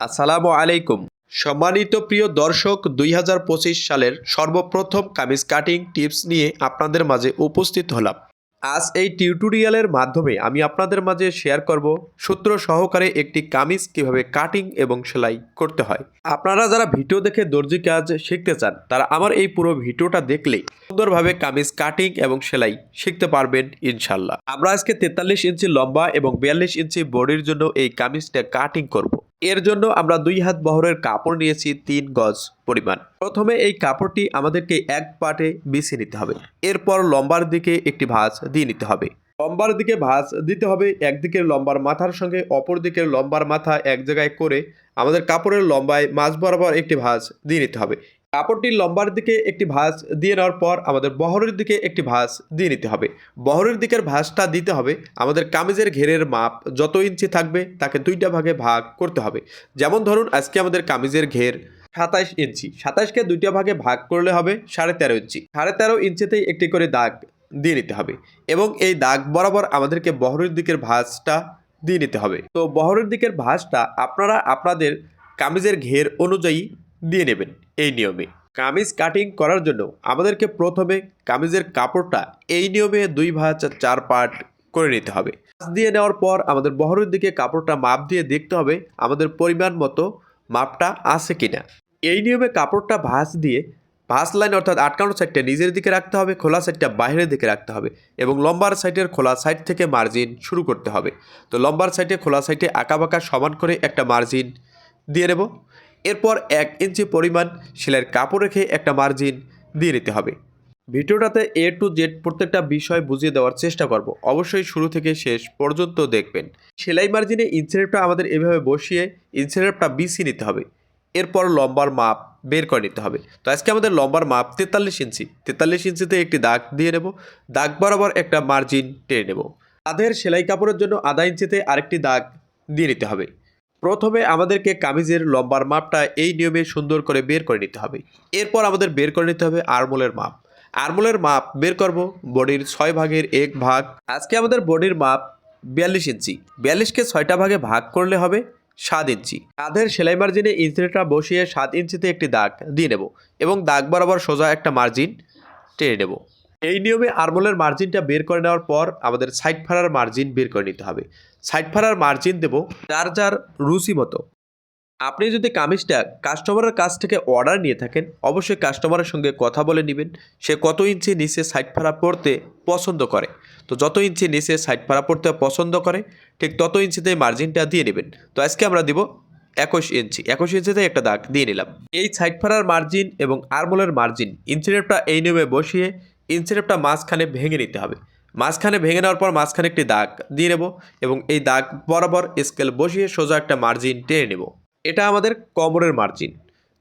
আসসালামু আলাইকুম। সম্মানিত প্রিয় দর্শক, দুই হাজার পঁচিশ সালের সর্বপ্রথম কামিজ কাটিং টিপস নিয়ে আপনাদের মাঝে উপস্থিত হলাম। আজ এই টিউটোরিয়ালের মাধ্যমে আমি আপনাদের মাঝে শেয়ার করব সূত্র সহকারে একটি কামিজ কীভাবে কাটিং এবং সেলাই করতে হয়। আপনারা যারা ভিডিও দেখে দর্জি কাজ শিখতে চান, তারা আমার এই পুরো ভিডিওটা দেখলেই সুন্দরভাবে কামিজ কাটিং এবং সেলাই শিখতে পারবেন ইনশাল্লাহ আমরা আজকে তেতাল্লিশ ইঞ্চি লম্বা এবং বিয়াল্লিশ ইঞ্চি বডির জন্য এই কামিজটা কাটিং করব। এর জন্য আমরা দুই হাত বহরের কাপড় নিয়েছি তিন গজ পরিমাণ। প্রথমে এই কাপড়টি আমাদেরকে এক পাটে বিছিয়ে নিতে হবে। এরপর লম্বার দিকে একটি ভাঁজ দিয়ে নিতে হবে। লম্বার দিকে ভাঁজ দিতে হবে, একদিকের লম্বার মাথার সঙ্গে অপর দিকের লম্বার মাথা এক জায়গায় করে আমাদের কাপড়ের লম্বায় মাছ বরাবর একটি ভাঁজ দিয়ে নিতে হবে। কাপড়টির লম্বার দিকে একটি ভাঁজ দিয়ে নেওয়ার পর আমাদের বহরের দিকে একটি ভাঁজ দিয়ে নিতে হবে। বহরের দিকের ভাঁজটা দিতে হবে। আমাদের কামিজের ঘেরের মাপ যত ইঞ্চি থাকবে তাকে দুইটা ভাগে ভাগ করতে হবে। যেমন ধরুন, আজকে আমাদের কামিজের ঘের সাতাইশ ইঞ্চি। সাতাইশকে দুইটা ভাগে ভাগ করলে হবে সাড়ে তেরো ইঞ্চি। সাড়ে তেরো ইঞ্চিতেই একটি করে দাগ দিয়ে নিতে হবে এবং এই দাগ বরাবর আমাদেরকে বহরের দিকের ভাঁজটা দিয়ে নিতে হবে। তো বহরের দিকের ভাঁজটা আপনারা, আপনাদের কামিজের ঘের অনুযায়ী দিয়ে নেবেন এই নিয়মে। কামিজ কাটিং করার জন্য আমাদেরকে প্রথমে কামিজের কাপড়টা এই নিয়মে দুই ভাঁজ চার পার্ট করে নিতে হবে। দিয়ে নেওয়ার পর আমাদের বহরের দিকে কাপড়টা মাপ দিয়ে দেখতে হবে আমাদের পরিমাণ মতো মাপটা আছে কিনা। এই নিয়মে কাপড়টা ভাঁজ দিয়ে ভাঁজ লাইন অর্থাৎ আটকানো সাইডটা নিজের দিকে রাখতে হবে, খোলা সাইডটা বাইরের দিকে রাখতে হবে এবং লম্বার সাইডের খোলা সাইড থেকে মার্জিন শুরু করতে হবে। তো লম্বার সাইডে খোলা সাইডে আঁকাবাঁকা সমান করে একটা মার্জিন দিয়ে নেব। এরপর এক ইঞ্চি পরিমাণ সেলাইয়ের কাপড় রেখে একটা মার্জিন দিয়ে নিতে হবে। ভিডিওটাতে এ টু জেড প্রত্যেকটা বিষয় বুঝিয়ে দেওয়ার চেষ্টা করব। অবশ্যই শুরু থেকে শেষ পর্যন্ত দেখবেন। সেলাই মার্জিনে ইনসেরেপটা আমাদের এভাবে বসিয়ে ইনসেরেপটা বিছিয়ে নিতে হবে। এরপর লম্বার মাপ বের করে নিতে হবে। তো আজকে আমাদের লম্বার মাপ তেতাল্লিশ ইঞ্চি। তেতাল্লিশ ইঞ্চিতে একটি দাগ দিয়ে নেব। দাগ বরাবর একটা মার্জিন টেনে নেব। কাঁধের সেলাই কাপড়ের জন্য আধা ইঞ্চিতে আরেকটি দাগ দিয়ে নিতে হবে। প্রথমে আমাদেরকে কামিজের লম্বার মাপটা এই নিয়মে সুন্দর করে বের করে নিতে হবে। এরপর আমাদের বের করে নিতে হবে আরমোলের মাপ। আরমোলের মাপ বের করব বডির ছয় ভাগের এক ভাগ। আজকে আমাদের বডির মাপ বিয়াল্লিশ ইঞ্চি। বিয়াল্লিশকে ছয়টা ভাগে ভাগ করলে হবে সাত ইঞ্চি। কাঁধের সেলাই মার্জিনে ইঞ্চিটা বসিয়ে সাত ইঞ্চিতে একটি দাগ দিয়ে নেব এবং দাগ বরাবর সোজা একটা মার্জিন টেনে নেব। এই নিয়মে আরমোলের মার্জিনটা বের করে নেওয়ার পর আমাদের সাইড ফাড়ার মার্জিন বের করে নিতে হবে। সাইড ফাড়ার মার্জিন দেব যার যার রুচি মতো। আপনি যদি কামিজটা কাস্টমারের কাছ থেকে অর্ডার নিয়ে থাকেন, অবশ্যই কাস্টমারের সঙ্গে কথা বলে নেবেন। সে কত ইঞ্চি নিচে সাইড ফাড়া পড়তে পছন্দ করে। তো যত ইঞ্চি নিচে সাইড ফাড়া পড়তে পছন্দ করে, ঠিক তত ইঞ্চিতে মার্জিনটা দিয়ে নেবেন। তো আজকে আমরা দিব একুশ ইঞ্চি। একুশ ইঞ্চিতে একটা দাগ দিয়ে নিলাম। এই সাইড ফাড়ার মার্জিন এবং আরমোলের মার্জিন ইঞ্চিনেপটা এই নিয়মে বসিয়ে ইঞ্চিনেপটা মাঝখানে ভেঙে নিতে হবে। মাঝখানে ভেঙে নেওয়ার পর মাঝখানে একটি দাগ দিয়ে নেব এবং এই দাগ বরাবর স্কেল বসিয়ে সোজা একটা মার্জিন টেনে নেব। এটা আমাদের কোমরের মার্জিন।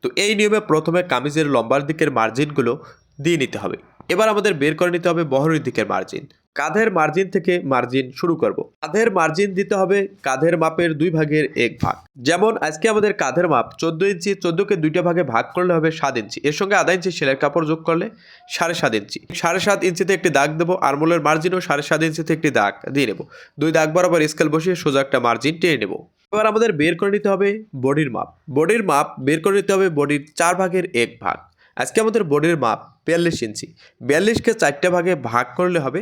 তো এই নিয়মে প্রথমে কামিজের লম্বার দিকের মার্জিনগুলো দিয়ে নিতে হবে। এবার আমাদের বের করে নিতে হবে বহরের দিকের মার্জিন। কাঁধের মার্জিন থেকে মার্জিন শুরু করব। কাঁধের মার্জিন দিতে হবে কাঁধের মাপের দুই ভাগের এক ভাগ। যেমন আজকে আমাদের কাঁধের মাপ চোদ্দ ইঞ্চি, চোদ্দোকে দুইটা ভাগে ভাগ করলে হবে সাত ইঞ্চি। এর সঙ্গে আধা ইঞ্চি সেলাইয়ের কাপড় যোগ করলে সাড়ে সাত ইঞ্চি। সাড়ে সাত ইঞ্চিতে একটি দাগ দেবো আরমোলের মার্জিনও সাড়ে সাত ইঞ্চিতে একটি দাগ দিয়ে নেব। দুই দাগ বরাবর স্কেল বসিয়ে সোজা একটা মার্জিন টেনে নেব। এবার আমাদের বের করে নিতে হবে বডির মাপ। বডির মাপ বের করে নিতে হবে বডির চার ভাগের এক ভাগ। আজকে আমাদের বডির মাপ বিয়াল্লিশ ইঞ্চি। বিয়াল্লিশকে চারটে ভাগে ভাগ করলে হবে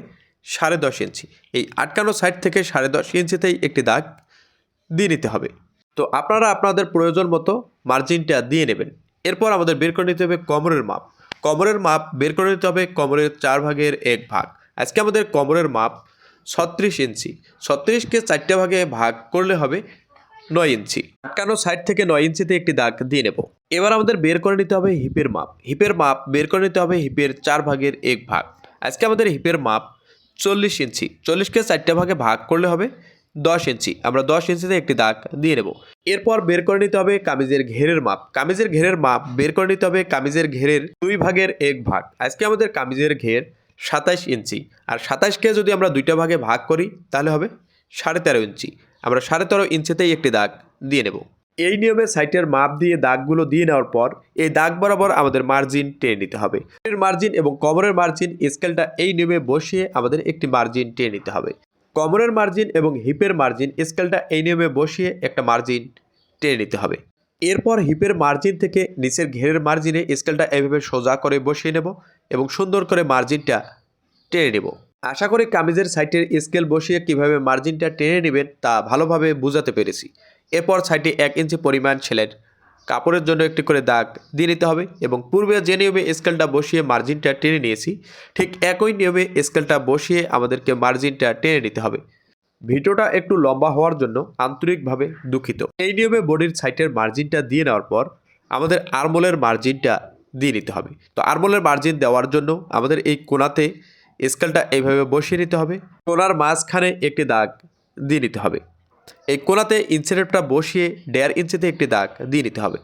সাড়ে দশ ইঞ্চি। এই আটকানো সাইড থেকে সাড়ে দশ ইঞ্চিতেই একটি দাগ দিয়ে নিতে হবে। তো আপনারা আপনাদের প্রয়োজন মতো মার্জিনটা দিয়ে নেবেন। এরপর আমাদের বের করে নিতে হবে কোমরের মাপ। কোমরের মাপ বের করে নিতে হবে কোমরের চার ভাগের এক ভাগ। আজকে আমাদের কোমরের মাপ ছত্রিশ ইঞ্চি। ছত্রিশকে চারটে ভাগে ভাগ করলে হবে নয় ইঞ্চি। আটকানো সাইড থেকে নয় ইঞ্চিতে একটি দাগ দিয়ে নেব। এবার আমাদের বের করে নিতে হবে হিপের মাপ। হিপের মাপ বের করে নিতে হবে হিপের চার ভাগের এক ভাগ। আজকে আমাদের হিপের মাপ চল্লিশ ইঞ্চি। চল্লিশকে চারটে ভাগে ভাগ করলে হবে দশ ইঞ্চি। আমরা দশ ইঞ্চিতে একটি দাগ দিয়ে নেব। এরপর বের করে নিতে হবে কামিজের ঘেরের মাপ। কামিজের ঘেরের মাপ বের করে নিতে হবে কামিজের ঘেরের দুই ভাগের এক ভাগ। আজকে আমাদের কামিজের ঘের সাতাইশ ইঞ্চি। আর সাতাইশকে যদি আমরা দুইটা ভাগে ভাগ করি, তাহলে হবে সাড়ে তেরো ইঞ্চি। আমরা সাড়ে তেরো ইঞ্চিতেই একটি দাগ দিয়ে নেব। এই নিয়মে সাইটের মাপ দিয়ে দাগগুলো দিয়ে নেওয়ার পর এই দাগ বরাবর আমাদের মার্জিন টেনে নিতে হবে। এর মার্জিন এবং কমরের মার্জিন স্কেলটা এই নিয়মে বসিয়ে আমাদের একটি মার্জিন টেনে নিতে হবে। কমরের মার্জিন এবং হিপের মার্জিন স্কেলটা এই নিয়মে বসিয়ে একটা মার্জিন টেনে নিতে হবে। এরপর হিপের মার্জিন থেকে নিচের ঘেরের মার্জিনে স্কেলটা এভাবে সোজা করে বসিয়ে নেব এবং সুন্দর করে মার্জিনটা টেনে নেব। আশা করি কামিজের সাইটের স্কেল বসিয়ে কীভাবে মার্জিনটা টেনে নেবেন তা ভালোভাবে বোঝাতে পেরেছি। এরপর সাইডে এক ইঞ্চি পরিমাণ ছেলের। কাপড়ের জন্য একটি করে দাগ দিয়ে নিতে হবে এবং পূর্বে যে নিয়মে স্কেলটা বসিয়ে মার্জিনটা টেনে নিয়েছি, ঠিক একই নিয়মে স্কেলটা বসিয়ে আমাদেরকে মার্জিনটা টেনে নিতে হবে। ভিডিওটা একটু লম্বা হওয়ার জন্য আন্তরিকভাবে দুঃখিত। এই নিয়মে বডির সাইটের মার্জিনটা দিয়ে নেওয়ার পর আমাদের আরমোলের মার্জিনটা দিয়ে নিতে হবে। তো আরমোলের মার্জিন দেওয়ার জন্য আমাদের এই কোনাতে স্কেলটা এইভাবে বসিয়ে নিতে হবে। কোনার মাঝখানে একটি দাগ দিয়ে নিতে হবে। এই কোনাতে ইনসিলেটটা বসিয়ে দেড় ইঞ্চিতে একটি দাগ দিয়ে নিতে হবে।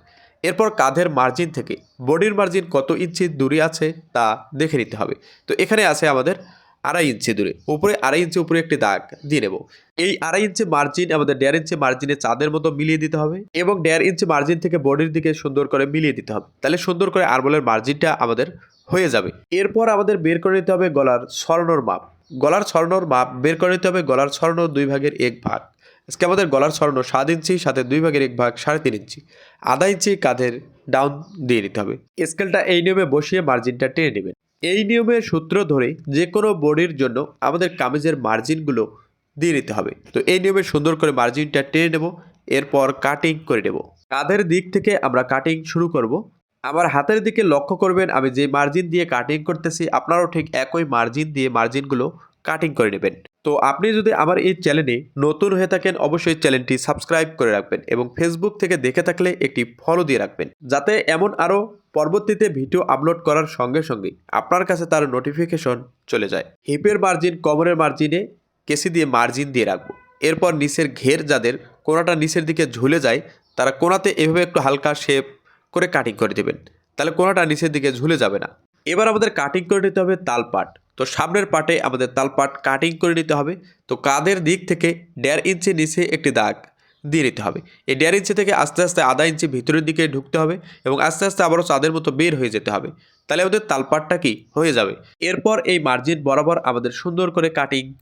এরপর কাঁধের মার্জিন থেকে বডির মার্জিন কত ইঞ্চি দূরে আছে তা দেখে নিতে হবে। তো এখানে আছে আমাদের আড়াই ইঞ্চি দূরে, উপরে আড়াই ইঞ্চি উপরে একটি দাগ দিয়ে নেব। এই আড়াই ইঞ্চি মার্জিন আমাদের দেড় ইঞ্চি মার্জিনে চাঁদের মতো মিলিয়ে দিতে হবে এবং দেড় ইঞ্চি মার্জিন থেকে বডির দিকে সুন্দর করে মিলিয়ে দিতে হবে। তাহলে সুন্দর করে আরবলের মার্জিনটা আমাদের হয়ে যাবে। এরপর আমাদের বের করে নিতে হবে গলার স্বর্ণর মাপ। গলার স্বর্ণর মাপ বের করে নিতে হবে গলার স্বর্ণ দুই ভাগের এক ভাগ। আজকে আমাদের গলার স্বর্ণ সাত ইঞ্চি, সাথে দুই ভাগের এক ভাগ সাড়ে তিন ইঞ্চি। আধা ইঞ্চি কাঁধের ডাউন দিয়ে নিতে হবে। স্কেলটা এই নিয়মে বসিয়ে মার্জিনটা টেনে নেবেন। এই নিয়মের সূত্র ধরে যে কোনো বডির জন্য আমাদের কামিজের মার্জিনগুলো দিয়ে নিতে হবে। তো এই নিয়মে সুন্দর করে মার্জিনটা টেনে নেব, এরপর কাটিং করে নেব। কাঁধের দিক থেকে আমরা কাটিং শুরু করব। আমার হাতের দিকে লক্ষ্য করবেন, আমি যে মার্জিন দিয়ে কাটিং করতেছি, আপনারাও ঠিক একই মার্জিন দিয়ে মার্জিনগুলো কাটিং করে নেবেন। তো আপনি যদি আমার এই চ্যানেলে নতুন হয়ে থাকেন, অবশ্যই চ্যানেলটি সাবস্ক্রাইব করে রাখবেন এবং ফেসবুক থেকে দেখে থাকলে একটি ফলো দিয়ে রাখবেন। যাতে এমন আরও পরবর্তীতে ভিডিও আপলোড করার সঙ্গে সঙ্গে আপনার কাছে তার নোটিফিকেশন চলে যায়। হিপের মার্জিন কমরের মার্জিনে কেসি দিয়ে মার্জিন দিয়ে রাখব। এরপর নিচের ঘের যাদের কোনাটা নিচের দিকে ঝুলে যায়, তারা কোনাতে এভাবে একটু হালকা শেপ করে কাটিং করে দেবেন। তাহলে কোনাটা নিচের দিকে ঝুলে যাবে না। এবার আমাদের কাটিং করে নিতে হবে তালপাট। তো সামনের পাটে আমাদের তালপাট কাটিং করে নিতে হবে। তো কাঁধের দিক থেকে দেড় ইঞ্চি নিচে একটি দাগ দিয়ে নিতে হবে। এই দেড় ইঞ্চি থেকে আস্তে আস্তে আধা ইঞ্চি ভিতরের দিকে ঢুকতে হবে এবং আস্তে আস্তে আবারও চাঁদের মতো বের হয়ে যেতে হবে। তাহলে আমাদের তালপাটটা কি? হয়ে যাবে। এরপর এই মার্জিন বরাবর আমাদের সুন্দর করে কাটিং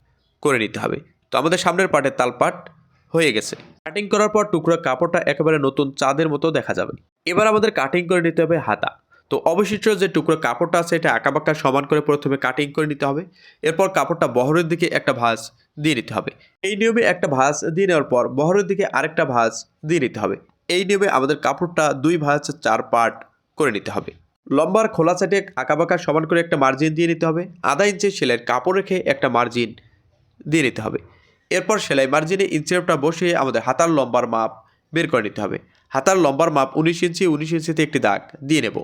করে নিতে হবে। তো আমাদের সামনের পাটের তালপাট হয়ে গেছে। কাটিং করার পর টুকরো কাপড়টা একেবারে নতুন চাঁদের মতো দেখা যাবে। এবার আমাদের কাটিং করে নিতে হবে হাতা। তো অবশিষ্ট যে টুকরো কাপড়টা আছে, এটা আঁকাবাঁকা সমান করে প্রথমে কাটিং করে নিতে হবে। এরপর কাপড়টা বহরের দিকে একটা ভাঁজ দিয়ে নিতে হবে। এই নিয়মে একটা ভাঁজ দিয়ে নেওয়ার পর বহরের দিকে আরেকটা ভাঁজ দিয়ে নিতে হবে। এই নিয়মে আমাদের কাপড়টা দুই ভাঁজ চার পার্ট করে নিতে হবে। লম্বার খোলা সাইডে আঁকাবাঁকা সমান করে একটা মার্জিন দিয়ে নিতে হবে। আধা ইঞ্চি সেলাইয়ের কাপড় রেখে একটা মার্জিন দিয়ে নিতে হবে। এরপর সেলাই মার্জিনে ইঞ্চিটা বসিয়ে আমাদের হাতার লম্বার মাপ বের করে নিতে হবে। হাতার লম্বার মাপ উনিশ ইঞ্চি উনিশ ইঞ্চিতে একটি দাগ দিয়ে নেব।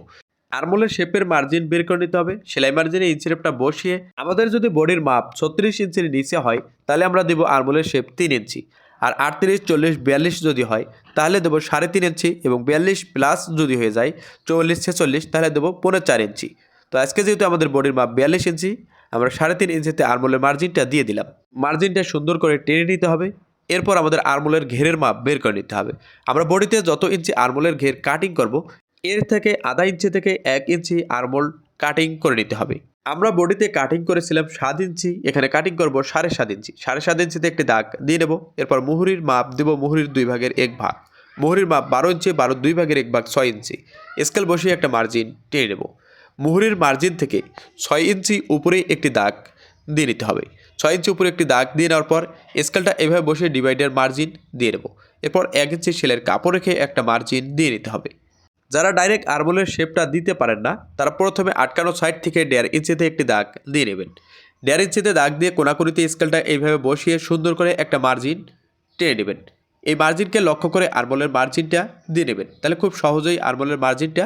আরমোলের শেপের মার্জিন বের করে নিতে হবে। সেলাই মার্জিনে ইঞ্চিরেপটা বসিয়ে আমাদের যদি বডির মাপ ছত্রিশ ইঞ্চির নিচে হয়, তাহলে আমরা দেবো আরমোলের শেপ তিন ইঞ্চি আর আটত্রিশ, চল্লিশ, বিয়াল্লিশ যদি হয়, তাহলে দেবো সাড়ে তিন ইঞ্চি এবং বিয়াল্লিশ প্লাস যদি হয়ে যায়, চল্লিশ, ছেচল্লিশ, তাহলে দেবো পনেরো চার ইঞ্চি তো আজকে যেহেতু আমাদের বডির মাপ বিয়াল্লিশ ইঞ্চি আমরা সাড়ে তিন ইঞ্চিতে আরমোলের মার্জিনটা দিয়ে দিলাম। মার্জিনটা সুন্দর করে টেনে নিতে হবে। এরপর আমাদের আরমোলের ঘেরের মাপ বের করে নিতে হবে। আমরা বডিতে যত ইঞ্চি আরমোলের ঘের কাটিং করব এর থেকে আধা ইঞ্চি থেকে এক ইঞ্চি আরমোল কাটিং করে নিতে হবে। আমরা বডিতে কাটিং করেছিলাম সাত ইঞ্চি, এখানে কাটিং করব সাড়ে সাত ইঞ্চি। সাড়ে সাত ইঞ্চিতে একটি দাগ দিয়ে নেব, এরপর মুহুরির মাপ দেব মুহুরির দুই ভাগের এক ভাগ। মুহুরির মাপ বারো ইঞ্চি, বারো দুই ভাগের এক ভাগ ছয় ইঞ্চি। স্কেল বসিয়ে একটা মার্জিন টেনে নেব। মুহুরির মার্জিন থেকে ছয় ইঞ্চি উপরে একটি দাগ দিয়ে নিতে হবে। ছয় ইঞ্চি উপরে একটি দাগ দিয়ে নেওয়ার পর স্কেলটা এভাবে বসে ডিভাইডার মার্জিন দিয়ে নেব। এরপর এক ইঞ্চি সেলের কাপড় রেখে একটা মার্জিন দিয়ে নিতে হবে। যারা ডাইরেক্ট আরমোলের শেপটা দিতে পারেন না, তারা প্রথমে আটকানো সাইড থেকে দেড় ইঞ্চিতে একটি দাগ দিয়ে নেবেন। দেড় ইঞ্চিতে দাগ দিয়ে কোনাকুনিতে স্কেলটা এইভাবে বসিয়ে সুন্দর করে একটা মার্জিন টেনে নেবেন। এই মার্জিনকে লক্ষ্য করে আরমোলের মার্জিনটা দিয়ে নেবেন। তাহলে খুব সহজেই আরমোলের মার্জিনটা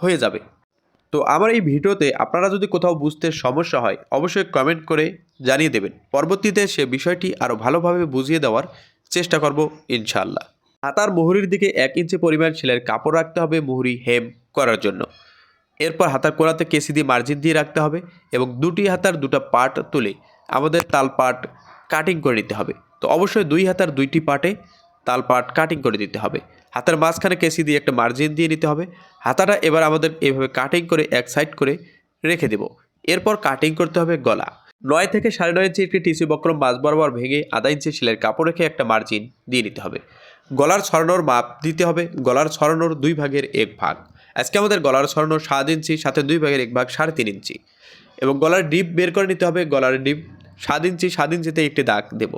হয়ে যাবে। তো আমার এই ভিডিওতে আপনারা যদি কোথাও বুঝতে সমস্যা হয়, অবশ্যই কমেন্ট করে জানিয়ে দেবেন। পরবর্তীতে সে বিষয়টি আরও ভালোভাবে বুঝিয়ে দেওয়ার চেষ্টা করব ইনশাআল্লাহ। হাতার মুহুরির দিকে এক ইঞ্চি পরিমাণ সেলের কাপড় রাখতে হবে মুহুরি হেম করার জন্য। এরপর হাতার কোড়াতে কেসি দিয়ে মার্জিন দিয়ে রাখতে হবে এবং দুটি হাতার দুটো পার্ট তুলে আমাদের তাল পার্ট কাটিং করে নিতে হবে। তো অবশ্যই দুই হাতার দুইটি পার্টে তাল পার্ট কাটিং করে দিতে হবে। হাতার মাঝখানে কেসি দিয়ে একটা মার্জিন দিয়ে নিতে হবে। হাতাটা এবার আমাদের এভাবে কাটিং করে এক সাইড করে রেখে দেব। এরপর কাটিং করতে হবে গলা। নয় থেকে সাড়ে নয় ইঞ্চি একটি টিসি বক্রম মাছ বরাবর ভেঙে আধা ইঞ্চি সেলের কাপড় রেখে একটা মার্জিন দিয়ে নিতে হবে। গলার ছড়ানোর মাপ দিতে হবে, গলার ছড়ানোর দুই ভাগের এক ভাগ। আজকে আমাদের গলার ছড়ানো সাত ইঞ্চি, সাথে দুই ভাগের এক ভাগ সাড়ে তিন ইঞ্চি। এবং গলার ডিপ বের করে নিতে হবে, গলার ডিপ সাত ইঞ্চি, সাত ইঞ্চিতে একটি দাগ দেব।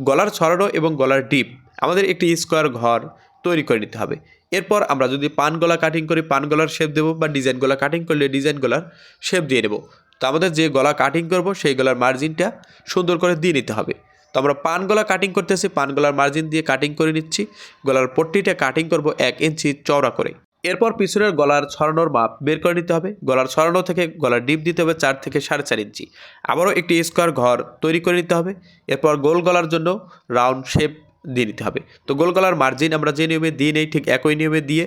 গলার ছড়ানো এবং গলার ডিপ, আমাদের একটি স্কোয়ার ঘর তৈরি করে নিতে হবে। এরপর আমরা যদি পান গলা কাটিং করি, পান গলার শেপ দেবো বা ডিজাইন গলা কাটিং করলে ডিজাইন গলার শেপ দিয়ে নেব। তো আমাদের যে গলা কাটিং করব, সেই গলার মার্জিনটা সুন্দর করে দিয়ে নিতে হবে। তো আমরা পান গলা কাটিং করতেছি পান গলার মার্জিন দিয়ে কাটিং করে নিচ্ছি। গলার পট্টিটা কাটিং করব এক ইঞ্চি চওড়া করে। এরপর পিছনের গলার ছড়ানোর মাপ বের করে নিতে হবে। গলার ছড়ানো থেকে গলার ডিপ দিতে হবে চার থেকে সাড়ে চার ইঞ্চি। আবারও একটি স্কোয়ার ঘর তৈরি করে নিতে হবে। এরপর গোল গলার জন্য রাউন্ড শেপ দিয়ে নিতে হবে। তো গোল গলার মার্জিন আমরা যে নিয়মে দিয়ে নেই, ঠিক একই নিয়মে দিয়ে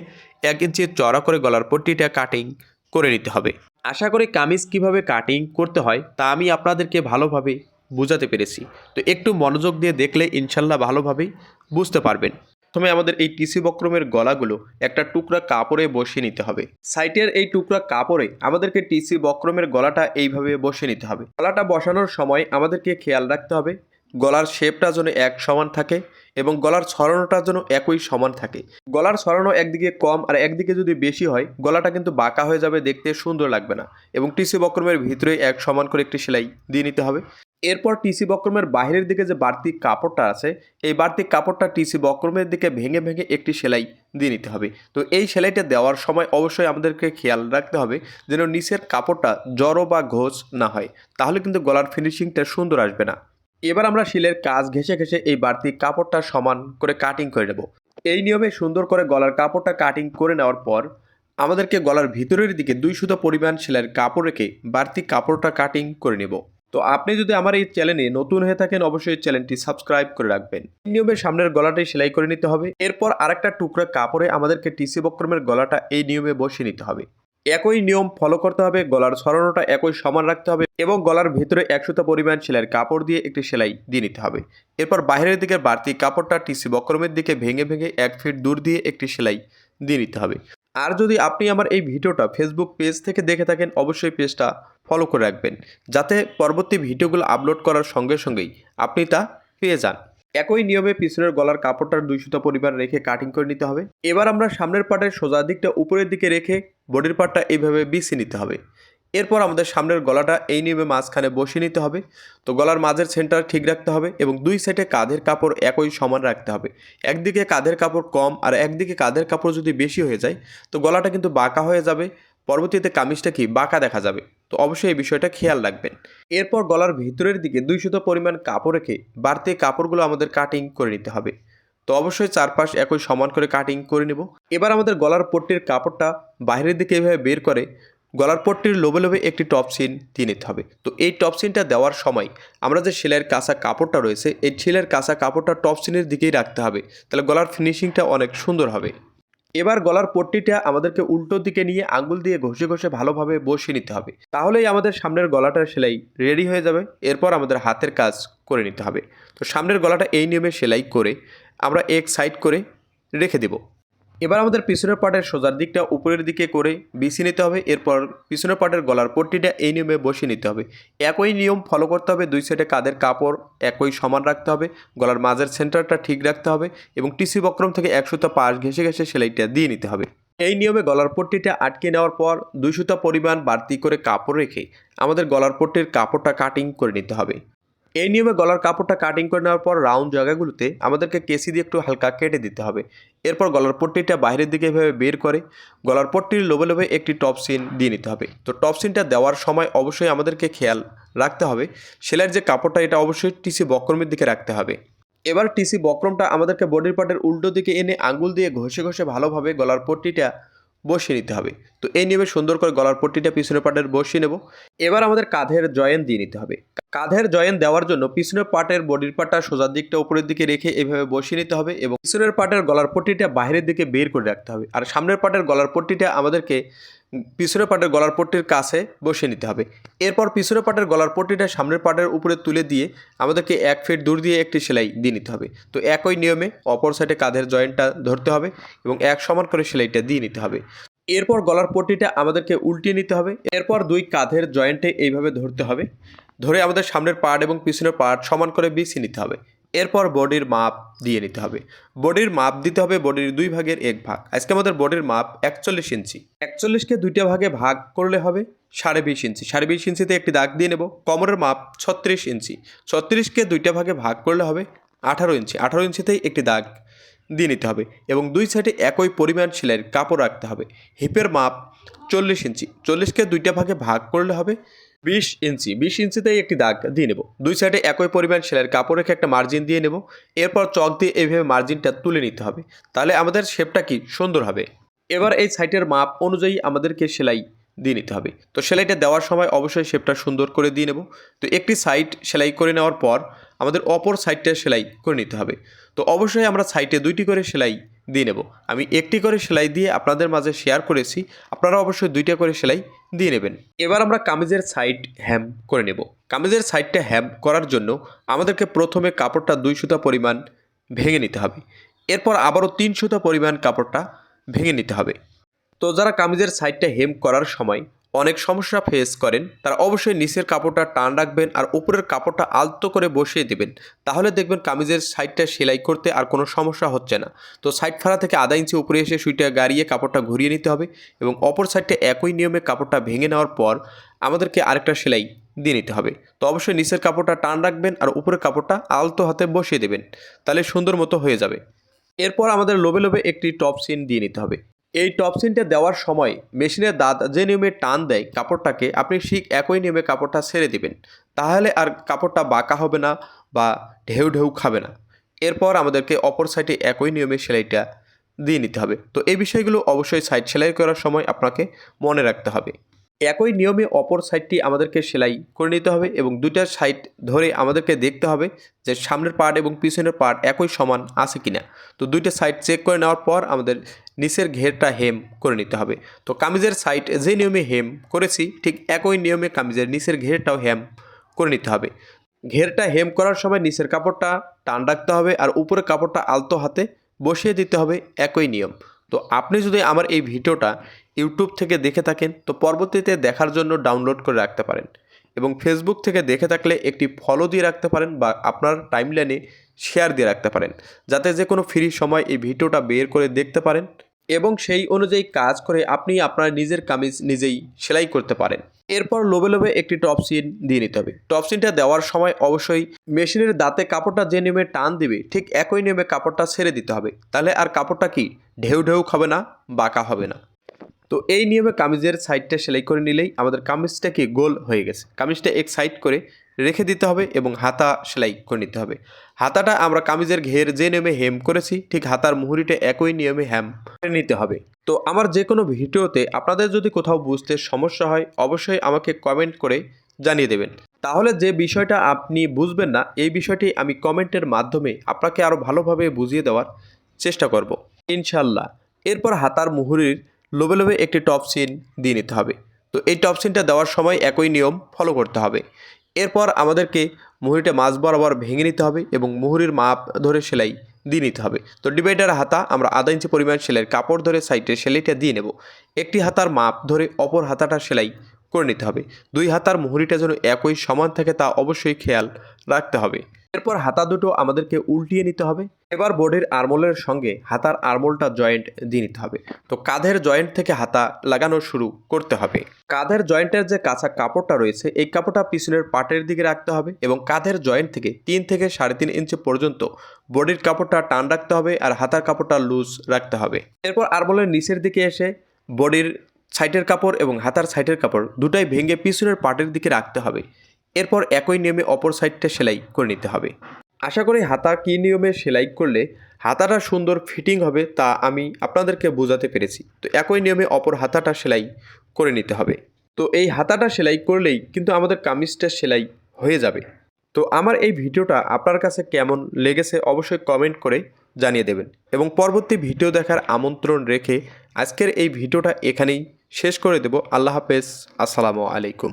এক ইঞ্চি চড়া করে গলার পট্টিটা কাটিং করে নিতে হবে। আশা করি কামিজ কীভাবে কাটিং করতে হয়, তা আমি আপনাদেরকে ভালোভাবে বোঝাতে পেরেছি। তো একটু মনোযোগ দিয়ে দেখলে ইনশাল্লাহ ভালোভাবেই বুঝতে পারবেন। প্রথমে আমাদের এই টিসি বক্রমের গলাগুলো একটা টুকরা কাপড়ে বসিয়ে নিতে হবে। সাইটের এই টুকরা কাপড়ে আমাদেরকে টিসি বক্রমের গলাটা এইভাবে বসিয়ে নিতে হবে। গলাটা বসানোর সময় আমাদেরকে খেয়াল রাখতে হবে, গলার শেপটা যেন এক সমান থাকে এবং গলার ছড়ানোটা যেন একই সমান থাকে। গলার ছড়ানো একদিকে কম আর একদিকে যদি বেশি হয়, গলাটা কিন্তু বাঁকা হয়ে যাবে দেখতে সুন্দর লাগবে না এবং টিসি বক্রমের ভিতরে এক সমান করে একটি সেলাই দিয়ে নিতে হবে। এরপর টিসি বক্রমের বাইরের দিকে যে বাড়তি কাপড়টা আছে, এই বাড়তি কাপড়টা টিসি বক্রমের দিকে ভেঙে ভেঙে একটি সেলাই দিয়ে নিতে হবে। তো এই সেলাইটা দেওয়ার সময় অবশ্যই আমাদেরকে খেয়াল রাখতে হবে যেন নিচের কাপড়টা জড়ো বা ঘোষ না হয়, তাহলে কিন্তু গলার ফিনিশিংটা সুন্দর আসবে না। এবার আমরা শিলের কাজ ঘেঁষে ঘেঁষে এই বাড়তি কাপড়টা সমান করে কাটিং করে নেব। এই নিয়মে সুন্দর করে গলার কাপড়টা কাটিং করে নেওয়ার পর, আমাদেরকে গলার ভিতরের দিকে দুই সুতো পরিমাণ সেলাইয়ের কাপড় রেখে বাড়তি কাপড়টা কাটিং করে নেব। তো আপনি যদি আমার এই চ্যানেলে নতুন হয়ে থাকেন, অবশ্যই চ্যানেলটি সাবস্ক্রাইব করে রাখবেন। নিয়মে সামনের গলাটাই সেলাই করে নিতে হবে। এরপর আরেকটা টুকরা কাপড়ে আমাদেরকে টিসি বক্রমের গলাটা এই নিয়মে বসিয়ে নিতে হবে। একই নিয়ম ফলো করতে হবে, গলার ছড়ানোটা একই সমান রাখতে হবে এবং গলার ভিতরে একশোটা পরিমাণ সেলাইয়ের কাপড় দিয়ে একটি সেলাই দিয়ে নিতে হবে। এরপর বাইরের দিকে বাড়তি কাপড়টা টিসি বক্রমের দিকে ভেঙে ভেঙে এক ফিট দূর দিয়ে একটি সেলাই দিয়ে নিতে হবে। আর যদি আপনি আমার এই ভিডিওটা ফেসবুক পেজ থেকে দেখে থাকেন, অবশ্যই পেজটা ফলো করে রাখবেন, যাতে পরবর্তী ভিডিওগুলো আপলোড করার সঙ্গে সঙ্গেই আপনি তা পেয়ে যান। একই নিয়মে পিছনের গলার কাপড়টার দুই সুতা পরিমাণ রেখে কাটিং করে নিতে হবে। এবার আমরা সামনের পাটের সোজা দিকটা উপরের দিকে রেখে বডির পাটটা এইভাবে বিছিয়ে নিতে হবে। এরপর আমাদের সামনের গলাটা এই নিয়মে মাঝখানে বসিয়ে নিতে হবে। তো গলার মাঝের সেন্টার ঠিক রাখতে হবে এবং দুই সাইডে কাঁধের কাপড় একই সমান রাখতে হবে। একদিকে কাঁধের কাপড় কম আর একদিকে কাঁধের কাপড় যদি বেশি হয়ে যায়, তো গলাটা কিন্তু বাঁকা হয়ে যাবে। পরবর্তীতে কামিজটা কি? বাঁকা দেখা যাবে। তো অবশ্যই এই বিষয়টা খেয়াল রাখবেন। এরপর গলার ভিতরের দিকে দুই সুতো পরিমাণ কাপড় রেখে বাড়তি কাপড়গুলো আমাদের কাটিং করে নিতে হবে। তো অবশ্যই চারপাশ একই সমান করে কাটিং করে নেব। এবার আমাদের গলার পট্টির কাপড়টা বাইরের দিকে এভাবে বের করে গলার পট্টির লোবে লোবে একটি টপ সিন দিয়ে নিতে হবে। তো এই টপ সিনটা দেওয়ার সময় আমরা যে সেলাইয়ের কাঁচা কাপড়টা রয়েছে, এই সেলাইয়ের কাঁচা কাপড়টা টপ সিনের দিকেই রাখতে হবে। তাহলে গলার ফিনিশিংটা অনেক সুন্দর হবে। এবার গলার পট্টিটা আমাদেরকে উল্টো দিকে নিয়ে আঙ্গুল দিয়ে ঘষে ঘষে ভালোভাবে বসিয়ে নিতে হবে। তাহলেই আমাদের সামনের গলাটার সেলাই রেডি হয়ে যাবে। এরপর আমাদের হাতের কাজ করে নিতে হবে। তো সামনের গলাটা এই নিয়মে সেলাই করে আমরা এক সাইড করে রেখে দেব। এবার আমাদের পিছনের পাটের সোজার দিকটা উপরের দিকে করে বিছিয়ে নিতে হবে। এরপর পিছনের পাটের গলার পট্টিটা এই নিয়মে বসিয়ে নিতে হবে। একই নিয়ম ফলো করতে হবে। দুই সাইডে কাদের কাপড় একই সমান রাখতে হবে। গলার মাঝের সেন্টারটা ঠিক রাখতে হবে এবং টিসি বক্রম থেকে এক সুতা পাশ ঘেঁষে ঘেঁষে সেলাইটা দিয়ে নিতে হবে। এই নিয়মে গলার পট্টিটা আটকে নেওয়ার পর দুই সুতা পরিমাণ বাড়তি করে কাপড় রেখে আমাদের গলার পট্টির কাপড়টা কাটিং করে নিতে হবে। এই নিয়মে গলার কাপড়টা কাটিং করে নেওয়ার পর রাউন্ড জায়গাগুলোতে আমাদেরকে কেসি দিয়ে একটু হালকা কেটে দিতে হবে। এরপর গলার পট্টিটা বাইরের দিকে এভাবে বের করে গলার পট্টির লোবে লোবে একটি টপ সিন দিয়ে নিতে হবে। তো টপ সিনটা দেওয়ার সময় অবশ্যই আমাদেরকে খেয়াল রাখতে হবে। সেলাইয়ের যে কাপড়টা, এটা অবশ্যই টিসি বক্রমের দিকে রাখতে হবে। এবার টিসি বক্রমটা আমাদেরকে বডির পার্টের উল্টো দিকে এনে আঙ্গুল দিয়ে ঘষে ঘষে ভালোভাবে গলার পট্টিটা বসিয়ে নিতে হবে। তো এই নিয়মে সুন্দর করে গলার পট্টিটা পিছনের পাটের বসিয়ে নেব। এবার আমাদের কাঁধের জয়েন দিয়ে নিতে হবে। কাঁধের জয়েন দেওয়ার জন্য পিছনের পাটের বডির পার্টটা সোজার দিকটা উপরের দিকে রেখে এভাবে বসিয়ে নিতে হবে এবং পিছনের পাটের গলার পট্টিটা বাইরের দিকে বের করে রাখতে হবে। আর সামনের পাটের গলার পট্টিটা আমাদেরকে পিছনের পাটের গলার পট্টির কাছে বসিয়ে নিতে হবে। এরপর পিছনের পাটের গলার পট্টিটা সামনের পাটের উপরে তুলে দিয়ে আমাদেরকে এক ফিট দূর দিয়ে একটি সেলাই দিয়ে নিতে হবে। তো একই নিয়মে অপর সাইডে কাঁধের জয়েন্টটা ধরতে হবে এবং এক সমান করে সেলাইটা দিয়ে নিতে হবে। এরপর গলার পট্টিটা আমাদেরকে উল্টিয়ে নিতে হবে। এরপর দুই কাঁধের জয়েন্টে এইভাবে ধরতে হবে। ধরে আমাদের সামনের পার্ট এবং পিছনের পার্ট সমান করে বিছিয়ে নিতে হবে। এরপর বডির মাপ দিয়ে নিতে হবে। বডির মাপ দিতে হবে বডির দুই ভাগের এক ভাগ। আজকে আমাদের বডির মাপ একচল্লিশ ইঞ্চি। একচল্লিশকে দুইটা ভাগে ভাগ করলে হবে সাড়ে বিশ ইঞ্চি। সাড়ে বিশ ইঞ্চিতে একটি দাগ দিয়ে নেব। কোমরের মাপ ছত্রিশ ইঞ্চি। ছত্রিশকে দুইটা ভাগে ভাগ করলে হবে আঠারো ইঞ্চি। আঠারো ইঞ্চিতেই একটি দাগ দিয়ে নিতে হবে এবং দুই সাইডে একই পরিমাণ সেলাইয়ের কাপড় রাখতে হবে। হিপের মাপ চল্লিশ ইঞ্চি। চল্লিশকে দুইটা ভাগে ভাগ করলে হবে বিশ ইঞ্চি, বিশ ইঞ্চিতেই একটি দাগ দিয়ে নেব। দুই সাইডে একই পরিমাণ সেলাইয়ের কাপড় রেখে একটা মার্জিন দিয়ে নেব। এরপর চক দিয়ে এইভাবে মার্জিনটা তুলে নিতে হবে। তাহলে আমাদের শেপটা কি সুন্দর হবে। এবার এই সাইটের মাপ অনুযায়ী আমাদেরকে সেলাই দিয়ে নিতে হবে। তো সেলাইটা দেওয়ার সময় অবশ্যই শেপটা সুন্দর করে দিয়ে নেব। তো একটি সাইড সেলাই করে নেওয়ার পর আমাদের অপর সাইডটা সেলাই করে নিতে হবে। তো অবশ্যই আমরা সাইটে দুইটি করে সেলাই দিয়ে নেব। আমি একটি করে সেলাই দিয়ে আপনাদের মাঝে শেয়ার করেছি, আপনারা অবশ্যই দুইটা করে সেলাই দিয়ে নেবেন। এবার আমরা কামিজের সাইড হ্যাম করে নেব। কামিজের সাইডটা হ্যাম করার জন্য আমাদেরকে প্রথমে কাপড়টা দুই সুতা পরিমাণ ভেঙে নিতে হবে। এরপর আবারও তিন সুতা পরিমাণ কাপড়টা ভেঙে নিতে হবে। তো যারা কামিজের সাইডটা হেম করার সময় অনেক সমস্যা ফেস করেন, তারা অবশ্যই নিচের কাপড়টা টান রাখবেন আর উপরের কাপড়টা আলতো করে বসিয়ে দেবেন। তাহলে দেখবেন কামিজের সাইডটা সেলাই করতে আর কোনো সমস্যা হচ্ছে না। তো সাইড ফাড়া থেকে আধা ইঞ্চি উপরে এসে সুইটা গাড়িয়ে কাপড়টা ঘুরিয়ে নিতে হবে এবং অপর সাইডটা একই নিয়মে কাপড়টা ভেঙে নেওয়ার পর আমাদেরকে আরেকটা সেলাই দিয়ে নিতে হবে। তো অবশ্যই নিচের কাপড়টা টান রাখবেন আর উপরের কাপড়টা আলতো হাতে বসিয়ে দেবেন। তাহলে সুন্দর মতো হয়ে যাবে। এরপর আমাদের লোবে লোবে একটি টপ সিন দিয়ে নিতে হবে। এই টপ সিনটা দেওয়ার সময় মেশিনের দাঁত যে নিয়মে টান দেয় কাপড়টাকে, আপনি ঠিক একই নিয়মে কাপড়টা ছেড়ে দিবেন। তাহলে আর কাপড়টা বাঁকা হবে না বা ঢেউ ঢেউ খাবে না। এরপর আমাদেরকে অপর সাইডে একই নিয়মে সেলাইটা দিয়ে নিতে হবে। তো এই বিষয়গুলো অবশ্যই সাইড সেলাই করার সময় আপনাকে মনে রাখতে হবে। একই নিয়মে অপর সাইডটি আমাদেরকে সেলাই করে নিতে হবে এবং দুইটা সাইড ধরে আমাদেরকে দেখতে হবে যে সামনের পার্ট এবং পিছনের পার্ট একই সমান আছে কিনা। তো দুইটা সাইড চেক করে নেওয়ার পর আমাদের নিচের ঘেরটা হেম করে নিতে হবে। তো কামিজের সাইড যে নিয়মে হেম করেছি, ঠিক একই নিয়মে কামিজের নিচের ঘেরটাও হেম করে নিতে হবে। ঘেরটা হেম করার সময় নিচের কাপড়টা টান রাখতে হবে আর উপরের কাপড়টা আলতো হাতে বসিয়ে দিতে হবে একই নিয়ম। তো আপনি যদি আমার এই ভিডিওটা ইউটিউব থেকে দেখে থাকেন, তো পরবর্তীতে দেখার জন্য ডাউনলোড করে রাখতে পারেন এবং ফেসবুক থেকে দেখে থাকলে একটি ফলো দিয়ে রাখতে পারেন বা আপনার টাইমলাইনে শেয়ার দিয়ে রাখতে পারেন। যাতে যে কোনো ফ্রি সময় এই ভিডিওটা বের করে দেখতে পারেন। এবং সেই অনুযায়ী কাজ করে আপনি আপনার নিজের কামিজ নিজেই সেলাই করতে পারেন। এরপর লোবে লোবে একটি টপ সিন দিয়ে নিতে হবে। টপ সিনটা দেওয়ার সময় অবশ্যই মেশিনের দাঁতে কাপড়টা যে নিয়মে টান দিবে, ঠিক একই নিয়মে কাপড়টা ছেড়ে দিতে হবে। তাহলে আর কাপড়টা কি ঢেউ ঢেউ খাবে না, বাঁকা হবে না। তো এই নিয়মে কামিজের সাইডটা সেলাই করে নিলেই আমাদের কামিজটা কি গোল হয়ে গেছে। কামিজটা এক সাইড করে রেখে দিতে হবে এবং হাতা সেলাই করে নিতে হবে। হাতাটা আমরা কামিজের ঘের যে নিয়মে হেম করেছি, ঠিক হাতার মুহুরিটা একই নিয়মে হ্যাম করে নিতে হবে। তো আমার যে কোনো ভিডিওতে আপনাদের যদি কোথাও বুঝতে সমস্যা হয়, অবশ্যই আমাকে কমেন্ট করে জানিয়ে দেবেন। তাহলে যে বিষয়টা আপনি বুঝবেন না, এই বিষয়টি আমি কমেন্টের মাধ্যমে আপনাকে আরও ভালোভাবে বুঝিয়ে দেওয়ার চেষ্টা করব। ইনশাল্লাহ এরপর হাতার মুহুরির লোবে লোবে একটি টপ সিন দিয়ে নিতে হবে। তো এই টপ সিনটা দেওয়ার সময় একই নিয়ম ফলো করতে হবে। এরপর আমাদেরকে মুহুরিটা মাছ বরাবর ভেঙে নিতে হবে এবং মুহুরির মাপ ধরে সেলাই দিয়ে নিতে হবে। তো ডিভাইডার হাতা আমরা আধা ইঞ্চি পরিমাণ সেলাইয়ের কাপড় ধরে সাইডে সেলাইটা দিয়ে নেব। একটি হাতার মাপ ধরে অপর হাতাটা সেলাই করে নিতে হবে। দুই হাতার মুহুরিটা যেন একই সমান থাকে তা অবশ্যই খেয়াল রাখতে হবে। এরপর হাতা দুটো আমাদেরকে উল্টিয়ে নিতে হবে। এবার বোর্ডের আরমোলের সঙ্গে হাতার আরমোলটা জয়েন্ট দিয়ে নিতে হবে। তো কাঁধের জয়েন্ট থেকে হাতা লাগানো শুরু করতে হবে। কাঁধের জয়েন্টের যে কাঁচা কাপড়টা রয়েছে, এই কাপড়টা পিছনের পাটের দিকে রাখতে হবে এবং কাঁধের জয়েন্ট থেকে তিন থেকে সাড়ে তিন ইঞ্চি পর্যন্ত বডির কাপড়টা টান রাখতে হবে আর হাতার কাপড়টা লুজ রাখতে হবে। এরপর আরমোলের নিচের দিকে এসে বডির সাইডের কাপড় এবং হাতার সাইডের কাপড় দুটাই ভেঙে পিছনের পাটের দিকে রাখতে হবে। এরপর একই নিয়মে অপর সাইডটা সেলাই করে নিতে হবে। আশা করি হাতা কী নিয়মে সেলাই করলে হাতাটা সুন্দর ফিটিং হবে তা আমি আপনাদেরকে বোঝাতে পেরেছি। তো একই নিয়মে অপর হাতাটা সেলাই করে নিতে হবে। তো এই হাতাটা সেলাই করলেই কিন্তু আমাদের কামিজটা সেলাই হয়ে যাবে। তো আমার এই ভিডিওটা আপনার কাছে কেমন লেগেছে অবশ্যই কমেন্ট করে জানিয়ে দেবেন। এবং পরবর্তী ভিডিও দেখার আমন্ত্রণ রেখে আজকের এই ভিডিওটা এখানেই শেষ করে দেব। আল্লাহ হাফেজ। আসসালামু আলাইকুম।